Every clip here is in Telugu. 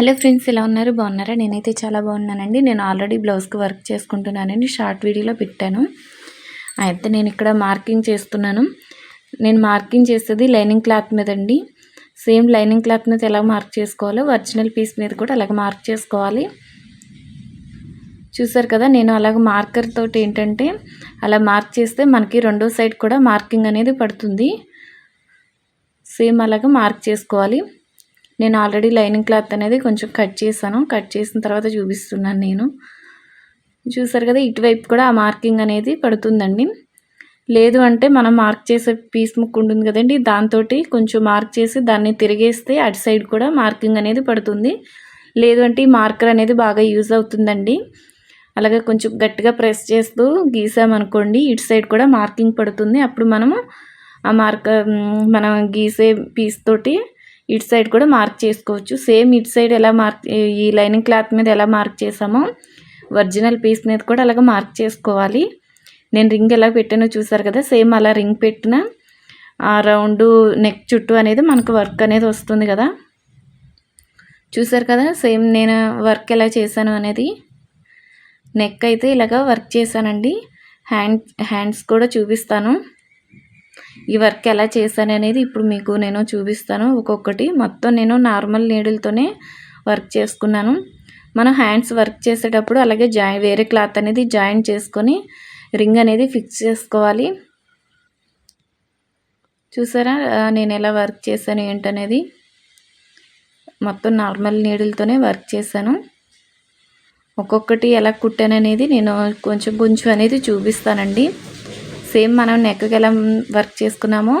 హలో ఫ్రెండ్స్ ఎలా ఉన్నారు? బాగున్నారా? నేనైతే చాలా బాగున్నానండి. నేను ఆల్రెడీ బ్లౌజ్కి వర్క్ చేసుకుంటున్నానండి. షార్ట్ వీడియోలో పెట్టాను. అయితే నేను ఇక్కడ మార్కింగ్ చేస్తున్నాను. నేను మార్కింగ్ చేసేది లైనింగ్ క్లాత్ మీద అండి సేమ్ లైనింగ్ క్లాత్ మీద ఎలా మార్క్ చేసుకోవాలో ఒరిజినల్ పీస్ మీద కూడా అలాగ మార్క్ చేసుకోవాలి. చూసారు కదా నేను అలాగ మార్కర్ తోటి ఏంటంటే అలా మార్క్ చేస్తే మనకి రెండో సైడ్ కూడా మార్కింగ్ అనేది పడుతుంది. సేమ్ అలాగ మార్క్ చేసుకోవాలి. నేను ఆల్రెడీ లైనింగ్ క్లాత్ అనేది కొంచెం కట్ చేశాను. కట్ చేసిన తర్వాత చూపిస్తున్నాను నేను. చూసారు కదా ఇటువైపు కూడా ఆ మార్కింగ్ అనేది పడుతుందండి. లేదు అంటే మనం మార్క్ చేసే పీస్ ముక్కు ఉంటుంది కదండి దాంతో కొంచెం మార్క్ చేసి దాన్ని తిరిగేస్తే అటు సైడ్ కూడా మార్కింగ్ అనేది పడుతుంది. లేదు అంటే ఈ మార్కర్ అనేది బాగా యూజ్ అవుతుందండి. అలాగే కొంచెం గట్టిగా ప్రెస్ చేస్తూ గీసామనుకోండి ఇటు సైడ్ కూడా మార్కింగ్ పడుతుంది. అప్పుడు మనము ఆ మార్కర్ మనం గీసే పీస్ తోటి ఇటు సైడ్ కూడా మార్క్ చేసుకోవచ్చు. సేమ్ ఇటు సైడ్ ఎలా మార్క్ ఈ లైనింగ్ క్లాత్ మీద ఎలా మార్క్ చేసామో ఒరిజినల్ పీస్ మీద కూడా అలాగ మార్క్ చేసుకోవాలి. నేను రింగ్ ఎలా పెట్టానో చూసారు కదా సేమ్ అలా రింగ్ పెట్టిన ఆ రౌండ్ నెక్ చుట్టూ అనేది మనకు వర్క్ అనేది వస్తుంది కదా. చూసారు కదా సేమ్ నేను వర్క్ ఎలా చేశాను అనేది. నెక్ అయితే ఇలాగ వర్క్ చేశానండి. హ్యాండ్ హ్యాండ్స్ కూడా చూపిస్తాను. ఈ వర్క్ ఎలా చేశాను అనేది ఇప్పుడు మీకు నేను చూపిస్తాను. ఒక్కొక్కటి మొత్తం నేను నార్మల్ నీడిల్తోనే వర్క్ చేసుకున్నాను. మనం హ్యాండ్స్ వర్క్ చేసేటప్పుడు అలాగే జాయిన్ వేరే క్లాత్ అనేది జాయిన్ చేసుకొని రింగ్ అనేది ఫిక్స్ చేసుకోవాలి. చూసారా? నేను ఎలా వర్క్ చేశాను ఏంటనేది? మొత్తం నార్మల్ నీడిల్తోనే వర్క్ చేశాను. ఒక్కొక్కటి ఎలా కుట్టాను అనేది నేను కొంచెం కొంచెం అనేది చూపిస్తానండి. సేమ్ మనం నెక్కి ఎలా వర్క్ చేసుకున్నామో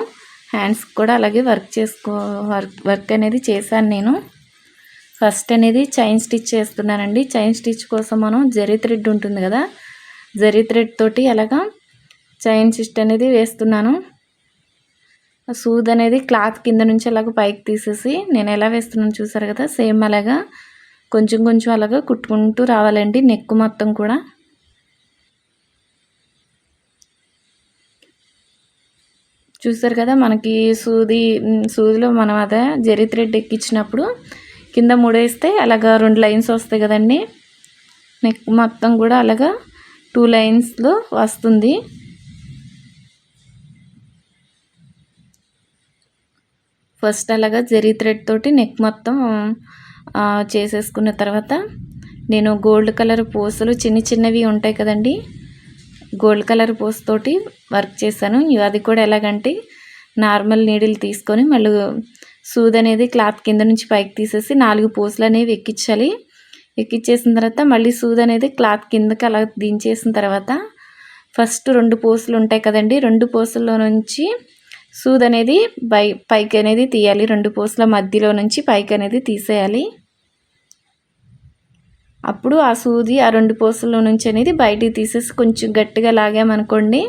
హ్యాండ్స్ కూడా అలాగే వర్క్ చేసుకో వర్క్ వర్క్ అనేది చేశాను నేను. ఫస్ట్ అనేది చైన్ స్టిచ్ చేస్తున్నానండి. చైన్ స్టిచ్ కోసం మనం జరీ థ్రెడ్ ఉంటుంది కదా జరీ థ్రెడ్ తోటి అలాగా చైన్ స్టిచ్ అనేది వేస్తున్నాను. సూద్ అనేది క్లాత్ కింద నుంచి అలాగ పైకి తీసేసి నేను ఎలా వేస్తున్నాను చూసారు కదా సేమ్ అలాగా కొంచెం కొంచెం అలాగా కుట్టుకుంటూ రావాలండి నెక్ మొత్తం కూడా. చూసారు కదా మనకి సూది సూదిలో మనం అదే జరి థ్రెడ్ ఎక్కించినప్పుడు కింద ముడేస్తే అలాగా రెండు లైన్స్ వస్తాయి కదండి. నెక్ మొత్తం కూడా అలాగా టూ లైన్స్లో వస్తుంది. ఫస్ట్ అలాగా జరీ థ్రెడ్ తోటి నెక్ మొత్తం చేసేసుకున్న తర్వాత నేను గోల్డ్ కలర్ పూసలు చిన్న చిన్నవి ఉంటాయి కదండి. గోల్డ్ కలర్ పోస్ తోటి వర్క్ చేశాను. అది కూడా ఎలాగంటే నార్మల్ నీడిల్ తీసుకొని మళ్ళీ సూద్ అనేది క్లాత్ కింద నుంచి పైకి తీసేసి నాలుగు పూసలు అనేవి ఎక్కించాలి. ఎక్కించేసిన తర్వాత మళ్ళీ సూద్ అనేది క్లాత్ కిందకి అలా దించేసిన తర్వాత ఫస్ట్ రెండు పూసలు ఉంటాయి కదండి రెండు పూసల్లో నుంచి సూద్ అనేది పై పైకి అనేది తీయాలి. రెండు పూసల మధ్యలో నుంచి పైకి అనేది తీసేయాలి. అప్పుడు ఆ సూది ఆ రెండు పూసల నుంచి అనేది బయటికి తీసేసి కొంచెం గట్టిగా లాగామనుకోండి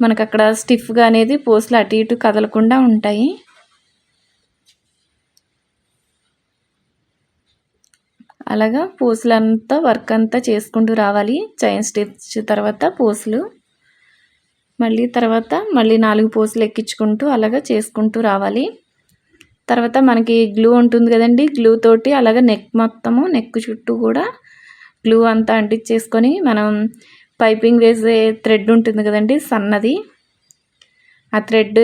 మనకు అక్కడ స్టిఫ్గా అనేది పూసలు అటు ఇటు కదలకుండా ఉంటాయి. అలాగా పూసలంతా వర్క్ అంతా చేసుకుంటూ రావాలి. చైన్ స్టిచ్ తర్వాత పూసలు. మళ్ళీ తర్వాత మళ్ళీ నాలుగు పూసలు ఎక్కించుకుంటూ అలాగా చేసుకుంటూ రావాలి. తర్వాత మనకి గ్లూ ఉంటుంది కదండి గ్లూ తోటి అలాగే నెక్ మొత్తము నెక్ చుట్టూ కూడా గ్లూ అంతా అంటించేసుకొని మనం పైపింగ్ వేసే థ్రెడ్ ఉంటుంది కదండి సన్నది. ఆ థ్రెడ్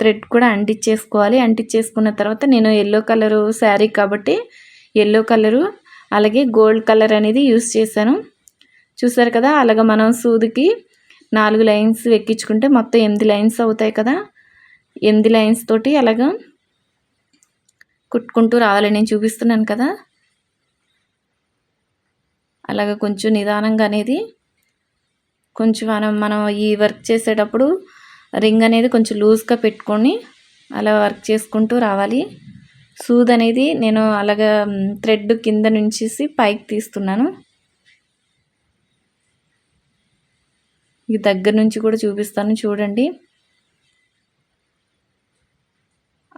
థ్రెడ్ కూడా అంటించేసుకోవాలి. అంటించేసుకున్న తర్వాత నేను ఎల్లో కలరు శారీ కాబట్టి ఎల్లో కలరు అలాగే గోల్డ్ కలర్ అనేది యూస్ చేశాను. చూసారు కదా అలాగ మనం సూదికి నాలుగు లైన్స్ ఎక్కించుకుంటే మొత్తం ఎనిమిది లైన్స్ అవుతాయి కదా. ఎనిమిది లైన్స్ తోటి అలాగా కుట్టుకుంటూ రావాలి నేను చూపిస్తున్నాను కదా. అలాగ కొంచెం నిదానంగా అనేది కొంచెం మనం మనం ఈ వర్క్ చేసేటప్పుడు రింగ్ అనేది కొంచెం లూజ్గా పెట్టుకొని అలా వర్క్ చేసుకుంటూ రావాలి. సూద్ అనేది నేను అలాగా థ్రెడ్ కింద నుంచి పైకి తీస్తున్నాను. ఈ దగ్గర నుంచి కూడా చూపిస్తాను చూడండి.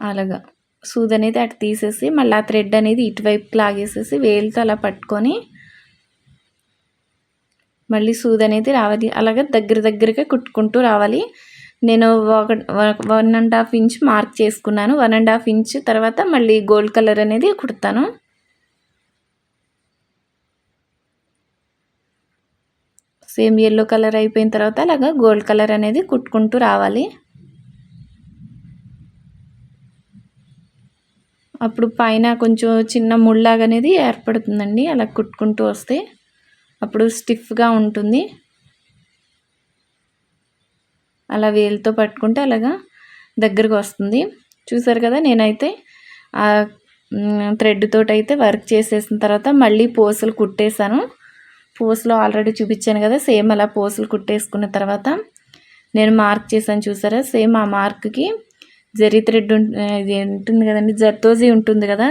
అలాగా. సూద్ అనేది అటు తీసేసి మళ్ళీ ఆ థ్రెడ్ అనేది ఇటువైపు లాగేసేసి వేలుతో అలా పట్టుకొని మళ్ళీ సూద్ అనేది రావాలి. అలాగే దగ్గర దగ్గరగా కుట్టుకుంటూ రావాలి. నేను ఒక one and half inch mark చేసుకున్నాను. వన్ అండ్ హాఫ్ ఇంచ్ తర్వాత మళ్ళీ గోల్డ్ కలర్ అనేది కుడతాను. సేమ్ ఎల్లో కలర్ అయిపోయిన తర్వాత అలాగా గోల్డ్ కలర్ అనేది కుట్టుకుంటూ రావాలి. అప్పుడు పైన కొంచెం చిన్న ముళ్ళలాగా అనేది ఏర్పడుతుందండి అలా కుట్టుకుంటూ వస్తే. అప్పుడు స్టిఫ్గా ఉంటుంది. అలా వేలుతో పట్టుకుంటే అలాగా దగ్గరకు వస్తుంది. చూసారు కదా నేనైతే థ్రెడ్ తోటి అయితే వర్క్ చేసేసిన తర్వాత మళ్ళీ పోసులు కుట్టేశాను. పోసులు ఆల్రెడీ చూపించాను కదా సేమ్ అలా పోసులు కుట్టేసుకున్న తర్వాత నేను మార్క్ చేశాను చూసారా? సేమ్ ఆ మార్క్కి జరీ థ్రెడ్ ఇది ఉంటుంది కదండి జర్దోజీ ఉంటుంది కదా?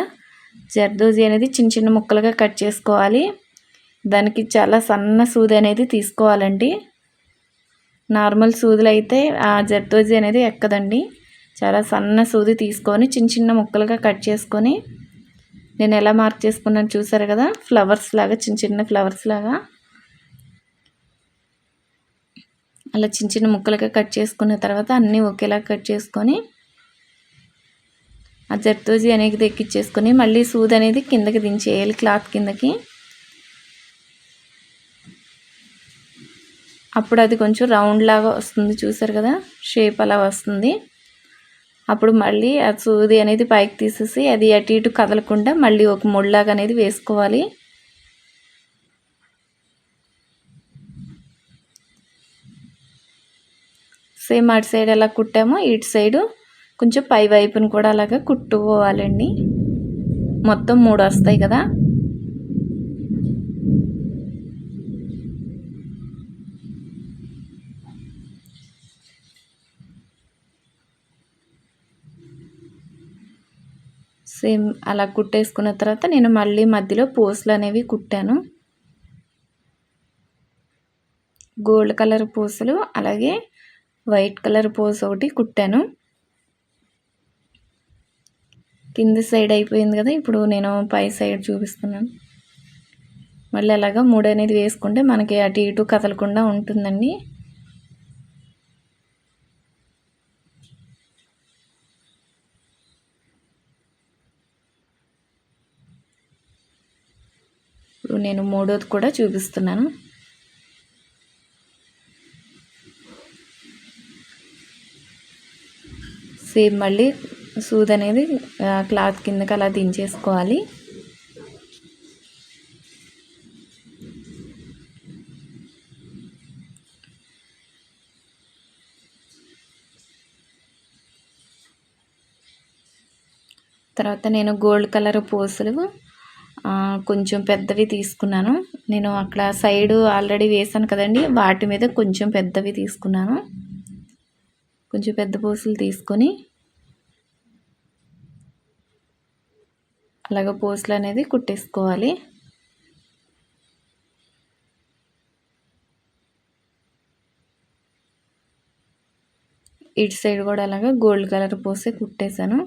జర్దోజీ అనేది చిన్న చిన్న ముక్కలుగా కట్ చేసుకోవాలి. దానికి చాలా సన్న సూది అనేది తీసుకోవాలండి. నార్మల్ సూదులు అయితే ఆ జర్దోజీ అనేది ఎక్కదండి. చాలా సన్న సూది తీసుకొని చిన్న చిన్న ముక్కలుగా కట్ చేసుకొని నేను ఎలా మార్క్ చేసుకున్నాను చూసారు కదా? ఫ్లవర్స్ లాగా చిన్న చిన్న ఫ్లవర్స్ లాగా. అలా చిన్న చిన్న ముక్కలుగా కట్ చేసుకున్న తర్వాత అన్నీ ఒకేలా కట్ చేసుకొని ఆ జర్దోజీ అనేది తెక్కిచ్చేసుకొని మళ్ళీ సూది అనేది కిందకి దించేయాలి క్లాత్ కిందకి. అప్పుడు అది కొంచెం రౌండ్ లాగా వస్తుంది చూసారు కదా? షేప్ అలా వస్తుంది. అప్పుడు మళ్ళీ ఆ సూది అనేది పైకి తీసేసి అది అటు ఇటు కదలకుండా మళ్ళీ ఒక ముళ్ళలాగా అనేది వేసుకోవాలి. సేమ్ అటు సైడ్ ఎలా కుట్టామో ఇటు సైడు కొంచెం పై వైపును కూడా అలాగా కుట్టుకోవాలండి. మొత్తం మూడు వస్తాయి కదా. సేమ్ అలా కుట్టేసుకున్న తర్వాత నేను మళ్ళీ మధ్యలో పూసలు అనేవి కుట్టాను. గోల్డ్ కలర్ పూసలు అలాగే వైట్ కలర్ పూస ఒకటి కుట్టాను. కింద సైడ్ అయిపోయింది కదా ఇప్పుడు నేను పై సైడ్ చూపిస్తున్నాను. మళ్ళీ అలాగా మూడు అనేది వేసుకుంటే మనకి అటు ఇటు కదలకుండా ఉంటుందండి. ఇప్పుడు నేను మూడోది కూడా చూపిస్తున్నాను. సేమ్ మళ్ళీ సూద్ అనేది క్లాత్ కిందకి అలా దించేసుకోవాలి. తర్వాత నేను గోల్డ్ కలర్ పూసలు కొంచెం పెద్దవి తీసుకున్నాను. నేను అక్కడ సైడు ఆల్రెడీ వేసాను కదండి వాటి మీద కొంచెం పెద్దవి తీసుకున్నాను. కొంచెం పెద్ద పూసలు తీసుకొని అలాగ పోస్ట్లు అనేది కుట్టేసుకోవాలి. ఇటు సైడ్ కూడా అలాగా గోల్డ్ కలర్ పోసే కుట్టేశాను.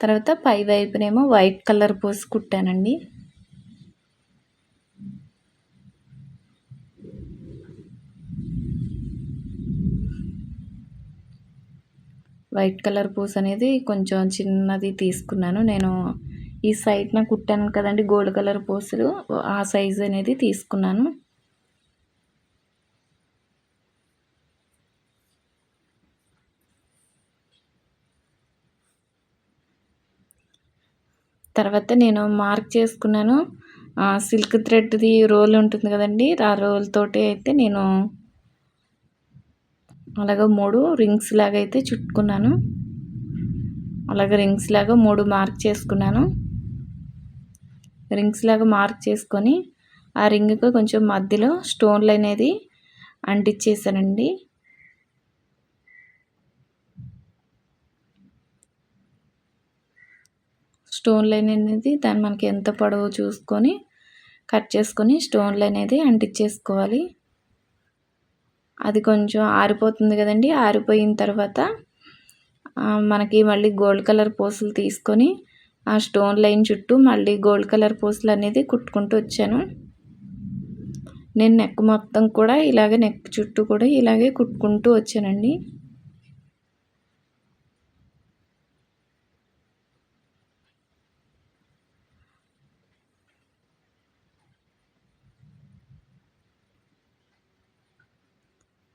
తర్వాత పై వైపునేమో వైట్ కలర్ పోసి కుట్టానండి. వైట్ కలర్ పూస్ అనేది కొంచెం చిన్నది తీసుకున్నాను. నేను ఈ సైడ్న కుట్టాను కదండి గోల్డ్ కలర్ పూసలు. ఆ సైజు అనేది తీసుకున్నాను. తర్వాత నేను మార్క్ చేసుకున్నాను. సిల్క్ థ్రెడ్ది రోల్ ఉంటుంది కదండి. ఆ రోల్ తోటి అయితే నేను అలాగే మూడు రింగ్స్ లాగా అయితే చుట్టుకున్నాను. అలాగే రింగ్స్ లాగా మూడు మార్క్ చేసుకున్నాను. రింగ్స్ లాగా మార్క్ చేసుకొని ఆ రింగ్కి కొంచెం మధ్యలో స్టోన్లు అనేది అంటించేసానండి స్టోన్ లైన్ అనేది దాన్ని మనకి ఎంత పొడవు చూసుకొని కట్ చేసుకొని స్టోన్ లైన్ అనేది అంటించేసుకోవాలి అది కొంచెం ఆరిపోతుంది కదండి. ఆరిపోయిన తర్వాత మనకి మళ్ళీ గోల్డ్ కలర్ పూసలు తీసుకొని ఆ స్టోన్ లైన్ చుట్టూ మళ్ళీ గోల్డ్ కలర్ పూసలు అనేది కుట్టుకుంటూ వచ్చాను. నేను నెక్ మొత్తం కూడా ఇలాగే నెక్ చుట్టూ కూడా ఇలాగే కుట్టుకుంటూ వచ్చానండి.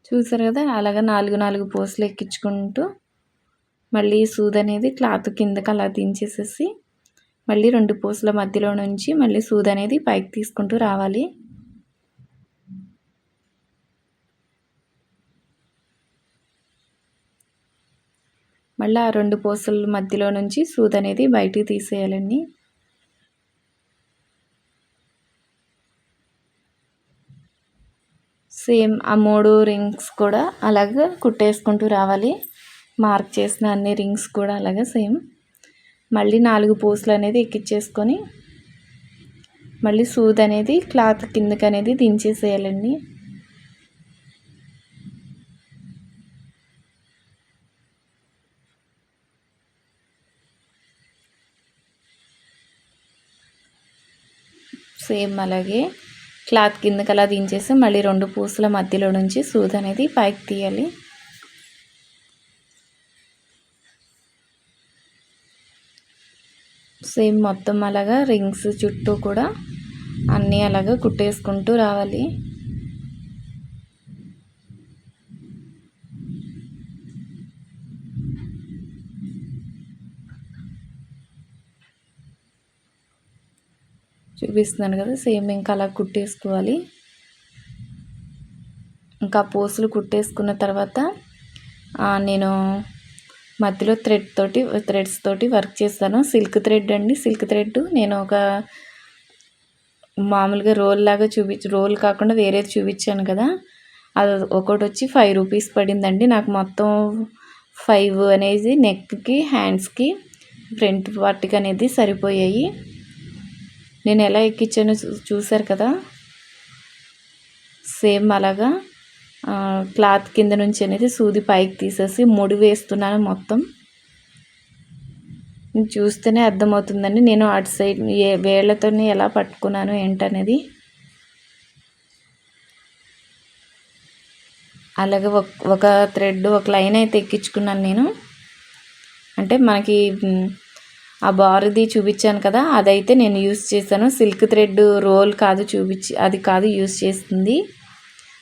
చూసారు కదా అలాగ నాలుగు నాలుగు పోసులు ఎక్కించుకుంటూ మళ్ళీ సూది అనేది క్లాత్ కిందకి అలా దించేసేసి మళ్ళీ రెండు పూసల మధ్యలో నుంచి మళ్ళీ సూది అనేది పైకి తీసుకుంటూ రావాలి. మళ్ళీ ఆ రెండు పూసల మధ్యలో నుంచి సూది అనేది బయటికి తీసేయాలండి. సేమ్ ఆ మూడు రింగ్స్ కూడా అలాగే కుట్టేసుకుంటూ రావాలి. మార్క్ చేసిన అన్ని రింగ్స్ కూడా అలాగే సేమ్. మళ్ళీ నాలుగు పూసలు అనేది ఎక్కించేసుకొని మళ్ళీ సూద్ అనేది క్లాత్ కిందకి అనేది దించేసేయాలండి. సేమ్ అలాగే క్లాత్ కిందకి అలా దించేసి మళ్ళీ రెండు పూసల మధ్యలో నుంచి సూద్ అనేది పైకి తీయాలి. సేమ్ మొత్తం అలాగా రింగ్స్ చుట్టూ కూడా అన్నీ అలాగా కుట్టేసుకుంటూ రావాలి. చూపిస్తున్నాను కదా సేమ్ ఇంకా అలా కుట్టేసుకోవాలి. ఇంకా పూసలు కుట్టేసుకున్న తర్వాత నేను మధ్యలో థ్రెడ్ తోటి థ్రెడ్స్ తోటి వర్క్ చేస్తాను. సిల్క్ థ్రెడ్ అండి. సిల్క్ థ్రెడ్ నేను ఒక మామూలుగా రోల్ లాగా చూపించి రోల్ కాకుండా వేరేది చూపించాను కదా అది ఒకటి వచ్చి ఫైవ్ రూపీస్ పడిందండి. నాకు మొత్తం ఫైవ్ అనేది నెక్కి హ్యాండ్స్కి ఫ్రంట్ పార్ట్కి అనేది సరిపోయాయి. నేను ఎలా ఎక్కించానో చూసారు కదా? సేమ్ అలాగా. క్లాత్ కింద నుంచి అనేది సూది పైకి తీసేసి ముడి వేస్తున్నాను మొత్తం. చూస్తేనే అర్థమవుతుందండి. నేను అటు సైడ్ ఏ వేళ్ళతోనే ఎలా పట్టుకున్నాను ఏంటనేది. అలాగే ఒక థ్రెడ్ ఒక లైన్ అయితే ఎక్కించుకున్నాను నేను. అంటే మనకి ఆ బారుది చూపించాను కదా అదైతే నేను యూస్ చేశాను. సిల్క్ థ్రెడ్ రోల్ కాదు చూపించి అది కాదు యూస్ చేస్తుంది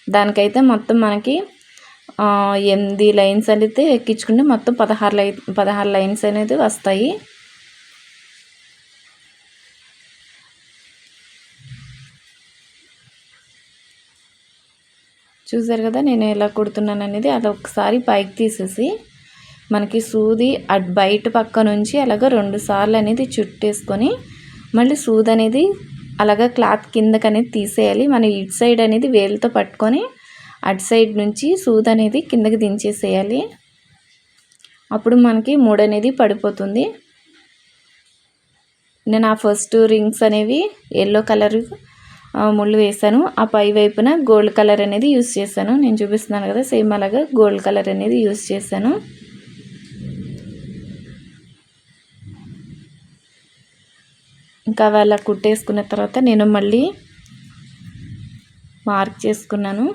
దానికైతే మొత్తం మనకి ఎనిమిది లైన్స్ అయితే ఎక్కించుకుంటే మొత్తం పదహారు లై పదహారు లైన్స్ అనేది వస్తాయి. చూసారు కదా నేను ఎలా కుడుతున్నాను అనేది అది ఒకసారి పైకి తీసేసి మనకి సూది అటు బయట పక్క నుంచి అలాగ రెండు సార్లు అనేది చుట్టేసుకొని మళ్ళీ సూది అనేది అలాగ క్లాత్ కిందకి అనేది తీసేయాలి. మన ఇటు సైడ్ అనేది వేలుతో పట్టుకొని అటు సైడ్ నుంచి సూది అనేది కిందకి దించేసేయాలి. అప్పుడు మనకి మూడు అనేది పడిపోతుంది. నేను ఆ ఫస్ట్ రింగ్స్ అనేవి ఎల్లో కలర్ ముళ్ళు వేసాను ఆ పై వైపున గోల్డ్ కలర్ అనేది యూస్ చేశాను. నేను చూపిస్తున్నాను కదా సేమ్ అలాగా గోల్డ్ కలర్ అనేది యూస్ చేశాను. ఇంకా అలా కుట్టేసుకున్న తర్వాత నేను మళ్ళీ మార్క్ చేసుకున్నాను.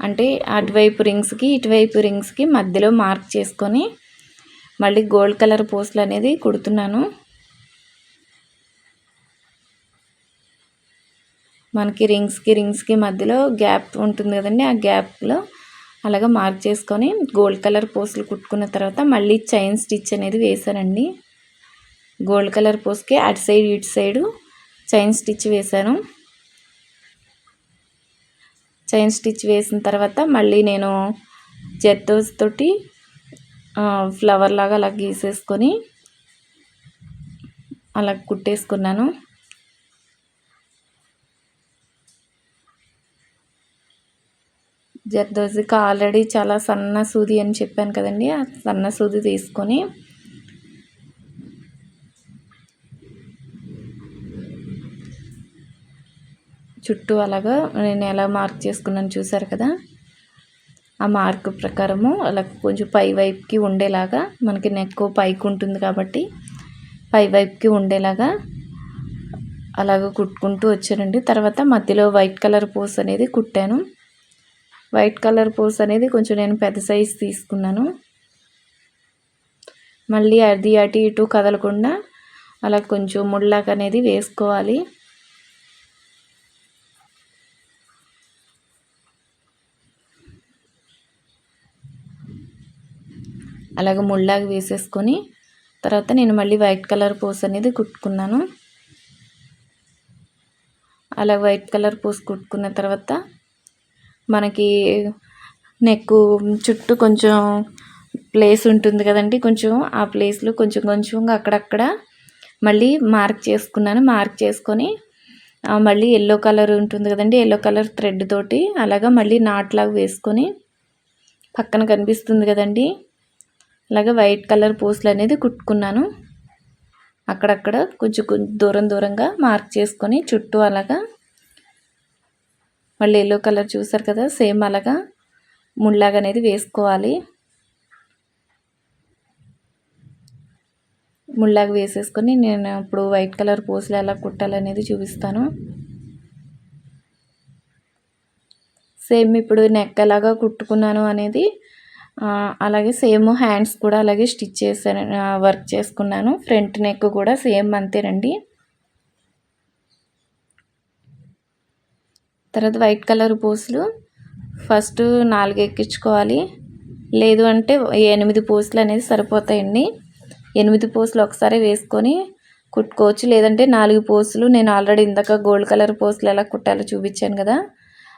అంటే అటువైపు రింగ్స్కి ఇటువైపు రింగ్స్కి మధ్యలో మార్క్ చేసుకొని మళ్ళీ గోల్డ్ కలర్ పోస్టులు అనేది కుడుతున్నాను. మనకి రింగ్స్కి రింగ్స్కి మధ్యలో గ్యాప్ ఉంటుంది కదండి ఆ గ్యాప్లో అలాగా మార్క్ చేసుకొని గోల్డ్ కలర్ పోస్టులు కుట్టుకున్న తర్వాత మళ్ళీ చైన్ స్టిచ్ అనేది వేసానండి గోల్డ్ కలర్ పోస్కి అటు సైడ్ ఇటు సైడు చైన్ స్టిచ్ వేశాను. చైన్ స్టిచ్ వేసిన తర్వాత మళ్ళీ నేను జెత్తోస్ తోటి ఫ్లవర్ లాగా అలా గీసేసుకొని అలా కుట్టేసుకున్నాను. జర్దోజీకి ఆల్రెడీ చాలా సన్న సూది అని చెప్పాను కదండి ఆ సన్న సూది తీసుకొని చుట్టూ అలాగా నేను ఎలా మార్క్ చేసుకున్నాను చూసారు కదా? ఆ మార్క్ ప్రకారము అలా కొంచెం పై వైపుకి ఉండేలాగా మనకి నెక్ పైకి ఉంటుంది కాబట్టి పై వైపుకి ఉండేలాగా అలాగ కుట్టుకుంటూ వచ్చానండి. తర్వాత మధ్యలో వైట్ కలర్ పోస్ అనేది కుట్టాను. వైట్ కలర్ పోస్ అనేది కొంచెం నేను పెద్ద సైజ్ తీసుకున్నాను. మళ్ళీ అది అటు ఇటు కదలకుండా అలా కొంచెం ముళ్ళాక అనేది వేసుకోవాలి. అలాగే ముళ్ళాగా వేసేసుకొని తర్వాత నేను మళ్ళీ వైట్ కలర్ పూస్ అనేది కుట్టుకున్నాను. అలా వైట్ కలర్ పూస్ కుట్టుకున్న తర్వాత మనకి నెక్ చుట్టూ కొంచెం ప్లేస్ ఉంటుంది కదండి కొంచెం ఆ ప్లేస్లో కొంచెం కొంచెం అక్కడక్కడ మళ్ళీ మార్క్ చేసుకున్నాను. మార్క్ చేసుకొని మళ్ళీ ఎల్లో కలర్ ఉంటుంది కదండి ఎల్లో కలర్ థ్రెడ్ తోటి అలాగా మళ్ళీ నాట్లాగా వేసుకొని పక్కన కనిపిస్తుంది కదండి. అలాగే వైట్ కలర్ పూసలు అనేది కుట్టుకున్నాను. అక్కడక్కడ కొంచెం దూరం దూరంగా మార్క్ చేసుకొని చుట్టూ అలాగా. మళ్ళీ ఎల్లో కలర్ చూసారు కదా సేమ్ అలాగా ముళ్ళాగా అనేది వేసుకోవాలి. ముళ్ళాగా వేసేసుకొని నేను ఇప్పుడు వైట్ కలర్ పూసలు ఎలా కుట్టాలనేది చూపిస్తాను. సేమ్ ఇప్పుడు నెక్ ఎలాగా కుట్టుకున్నాను అనేది అలాగే సేమ్ హ్యాండ్స్ కూడా అలాగే స్టిచ్ చేశాను వర్క్ చేసుకున్నాను. ఫ్రంట్ నెక్ కూడా సేమ్ అంతేనండి. తర్వాత వైట్ కలర్ పూసలు. ఫస్ట్ నాలుగు ఎక్కించుకోవాలి. లేదు అంటే ఎనిమిది పూసలు అనేది సరిపోతాయండి. ఎనిమిది పూసలు ఒకసారి వేసుకొని కుట్టుకోవచ్చు. లేదంటే నాలుగు పూసలు. నేను ఆల్రెడీ ఇందాక గోల్డ్ కలర్ పూసలు ఎలా కుట్టాలో చూపించాను కదా.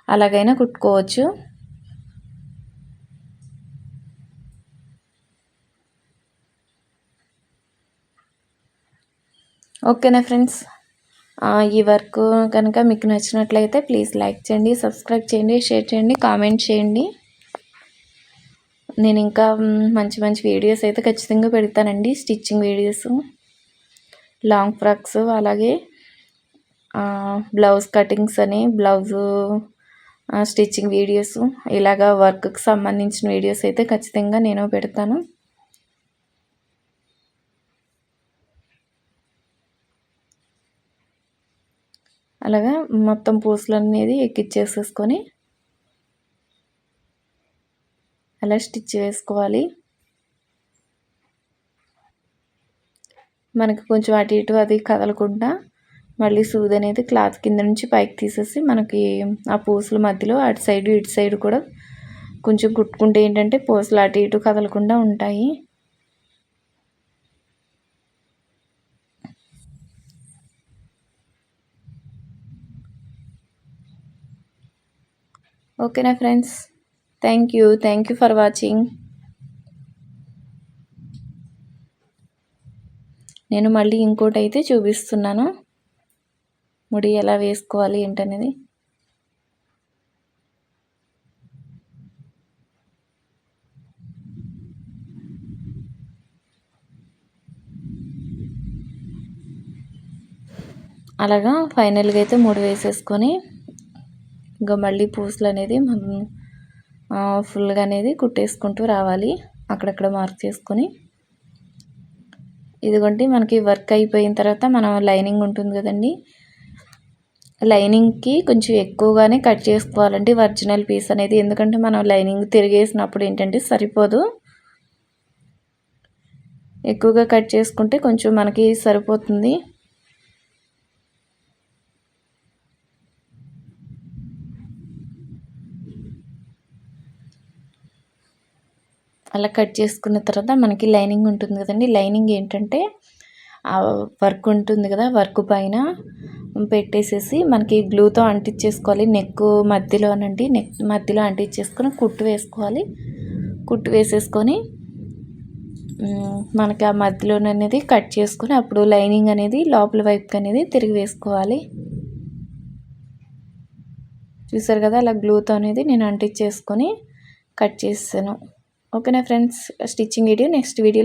అలాగైనా కుట్టుకోవచ్చు. ఓకేనా ఫ్రెండ్స్? ఈ వర్క్ కనుక మీకు నచ్చినట్లయితే ప్లీజ్ లైక్ చేయండి సబ్స్క్రైబ్ చేయండి షేర్ చేయండి కామెంట్ చేయండి. నేను ఇంకా మంచి మంచి వీడియోస్ అయితే ఖచ్చితంగా పెడతానండి స్టిచ్చింగ్ వీడియోస్ లాంగ్ ఫ్రాక్స్ అలాగే బ్లౌజ్ కటింగ్స్ అని బ్లౌజు స్టిచ్చింగ్ వీడియోస్ ఇలాగా వర్క్కి సంబంధించిన వీడియోస్ అయితే ఖచ్చితంగా నేను పెడతాను. అలాగా మొత్తం పూసలు అనేది ఎక్కిచ్చేసేసుకొని అలా స్టిచ్ వేసుకోవాలి మనకి కొంచెం అటు ఇటు అది కదలకుండా మళ్ళీ సూది అనేది క్లాత్ కింద నుంచి పైకి తీసేసి మనకి ఆ పూసల మధ్యలో అటు సైడ్ ఇటు సైడ్ కూడా కొంచెం కుట్టుకుంటే ఏంటంటే పూసలు అటు ఇటు కదలకుండా ఉంటాయి. ఓకేనా friends. Thank you. Thank you for watching. నేను మళ్ళీ ఇంకోటి అయితే చూపిస్తున్నాను. ముడి ఎలా వేసుకోవాలి ఏంటనేది. అలాగా ఫైనల్గా అయితే మూడు వేసేసుకొని ఇంకా మళ్ళీ పూసలు అనేది మనం ఫుల్గా అనేది కుట్టేసుకుంటూ రావాలి. అక్కడక్కడ మార్క్ చేసుకొని. ఇదిగోండి మనకి వర్క్ అయిపోయిన తర్వాత మనం లైనింగ్ ఉంటుంది కదండి. లైనింగ్కి కొంచెం ఎక్కువగానే కట్ చేసుకోవాలండి ఒరిజినల్ పీస్ అనేది. ఎందుకంటే మనం లైనింగ్ తిరిగేసినప్పుడు ఏంటంటే సరిపోదు. ఎక్కువగా కట్ చేసుకుంటే కొంచెం మనకి సరిపోతుంది. అలా కట్ చేసుకున్న తర్వాత మనకి లైనింగ్ ఉంటుంది కదండి. లైనింగ్ ఏంటంటే వర్క్ ఉంటుంది కదా వర్క్ పైన పెట్టేసేసి మనకి గ్లూతో అంటించేసుకోవాలి. నెక్ మధ్యలోనండి నెక్ మధ్యలో అంటించేసుకొని కుట్టు వేసుకోవాలి. కుట్టు వేసేసుకొని మనకి ఆ మధ్యలోననేది కట్ చేసుకొని అప్పుడు లైనింగ్ అనేది లోపల వైపుకి అనేది తిరిగి వేసుకోవాలి. చూసారు కదా అలా గ్లూతో అనేది నేను అంటించేసుకొని కట్ చేసాను ఓకేనా friends? Stitching video next video